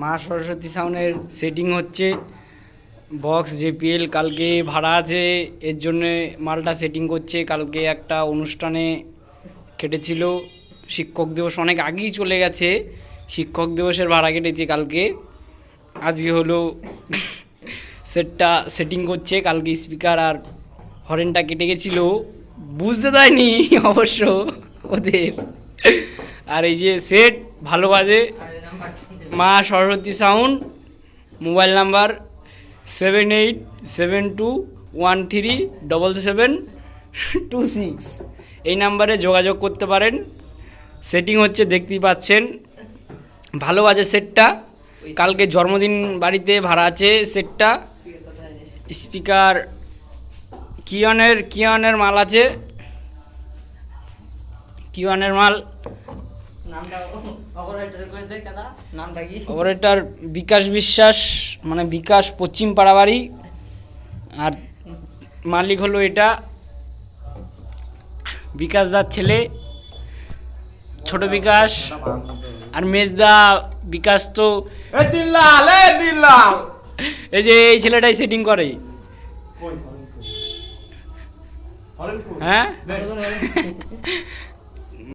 মা সরস্বতী সাউন্ডের সেটিং হচ্ছে বক্স জেপিএল কালকে ভাড়া আছে, এর জন্যে মালটা সেটিং করছে। কালকে একটা অনুষ্ঠানে কেটেছিল শিক্ষক দিবস, অনেক আগেই চলে গেছে, শিক্ষক দিবসের ভাড়া কেটেছে কালকে। আজকে হলো সেটটা সেটিং করছে, কালকে স্পিকার আর হরেনটা কেটে গেছিল। বুঝতে দেয়নি অবশ্য ওদের। আর এই যে সেট ভালো বাজে মা Saraswati sound, mobile number seven eight seven two one three double seven two six. এই নাম্বারে যোগাযোগ করতে পারেন। সেটিং হচ্ছে দেখতেই পাচ্ছেন, ভালো আছে সেটটা। কালকে জন্মদিন বাড়িতে ভাড়া আছে সেটটা। স্পিকার কিয়নের কিয়নের মাল আছে। কিয়নের মাল অপারেটর বিকাশ বিশ্বাস মানে বিকাশ পশ্চিম পাড়াবাড়ি। আর মালিক হলো এটা। বিকাশ দার ছেলে ছোট বিকাশ। আর মেজদা বিকাশ তো এই যে এই ছেলেটাই সেটিং করে। হ্যাঁ?